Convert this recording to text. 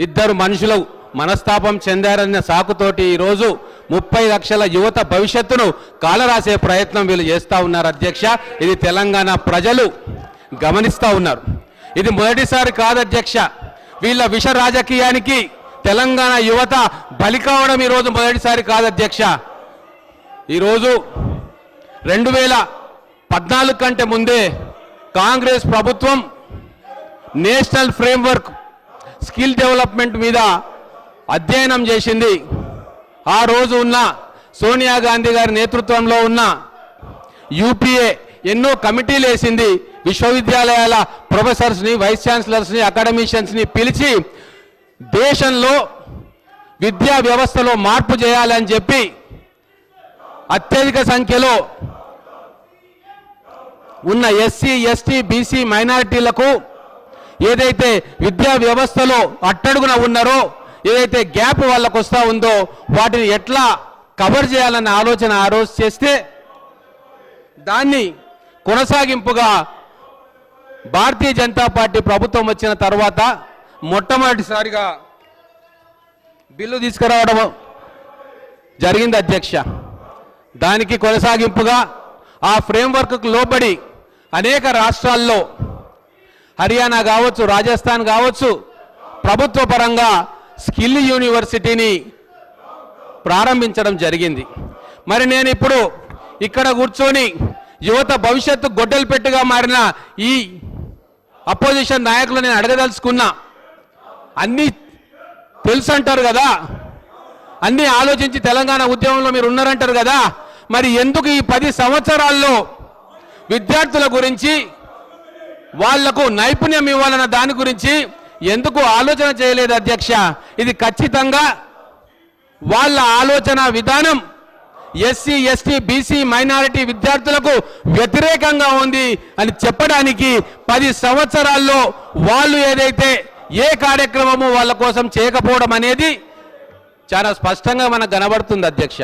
ఇద్దరు మనుషులు మనస్తాపం చెందారన్న సాకుతోటి ఈరోజు ముప్పై లక్షల యువత భవిష్యత్తును కాలరాసే ప్రయత్నం వీళ్ళు చేస్తూ ఉన్నారు అధ్యక్ష. ఇది తెలంగాణ ప్రజలు గమనిస్తూ ఉన్నారు. ఇది మొదటిసారి కాదు అధ్యక్ష. వీళ్ళ విష రాజకీయానికి తెలంగాణ యువత బలి కావడం ఈరోజు మొదటిసారి కాదు అధ్యక్ష. ఈరోజు రెండు వేల పద్నాలుగు కంటే ముందే కాంగ్రెస్ ప్రభుత్వం నేషనల్ ఫ్రేమ్వర్క్ స్కిల్ డెవలప్మెంట్ మీద అధ్యయనం చేసింది. ఆ రోజు ఉన్న సోనియా గాంధీ గారి నేతృత్వంలో ఉన్న యూపీఏ ఎన్నో కమిటీలు వేసింది. విశ్వవిద్యాలయాల ప్రొఫెసర్స్ని వైస్ ఛాన్సలర్స్ని అకాడమిషియన్స్ని పిలిచి దేశంలో విద్యా వ్యవస్థలో మార్పు చేయాలని చెప్పి అత్యధిక సంఖ్యలో ఉన్న ఎస్సీ ఎస్టీ బీసీ మైనారిటీలకు ఏదైతే విద్యా వ్యవస్థలో అట్టడుగున ఉన్నారో ఏదైతే గ్యాప్ వాళ్ళకు వస్తూ ఉందో వాటిని ఎట్లా కవర్ చేయాలన్న ఆలోచన ఆ రోజు చేస్తే దాన్ని కొనసాగింపుగా భారతీయ జనతా పార్టీ ప్రభుత్వం వచ్చిన తర్వాత మొట్టమొదటిసారిగా బిల్లు తీసుకురావడం జరిగింది అధ్యక్ష. దానికి కొనసాగింపుగా ఆ ఫ్రేమ్వర్క్కు లోబడి అనేక రాష్ట్రాల్లో హర్యానా కావచ్చు రాజస్థాన్ కావచ్చు ప్రభుత్వ పరంగా స్కిల్ యూనివర్సిటీని ప్రారంభించడం జరిగింది. మరి నేను ఇప్పుడు ఇక్కడ కూర్చొని యువత భవిష్యత్తు గొడ్డలు పెట్టుగా మారిన ఈ అపోజిషన్ నాయకులు నేను అడగదలుచుకున్నా. అన్నీ తెలుసు అంటారు కదా? అన్నీ ఆలోచించి తెలంగాణ ఉద్యమంలో మీరు ఉన్నారంటారు కదా? మరి ఎందుకు ఈ పది సంవత్సరాల్లో విద్యార్థుల గురించి వాళ్ళకు నైపుణ్యం ఇవ్వాలన్న దాని గురించి ఎందుకు ఆలోచన చేయలేదు అధ్యక్ష? ఇది ఖచ్చితంగా వాళ్ళ ఆలోచన విధానం. ఎస్సీ ఎస్టీ బీసీ మైనారిటీ విద్యార్థులకు వ్యతిరేకంగా ఉంది అని చెప్పడానికి పది సంవత్సరాల్లో వాళ్ళు ఏదైతే ఏ కార్యక్రమము వాళ్ళ కోసం చేయకపోవడం అనేది చాలా స్పష్టంగా మనకు కనబడుతుంది అధ్యక్ష.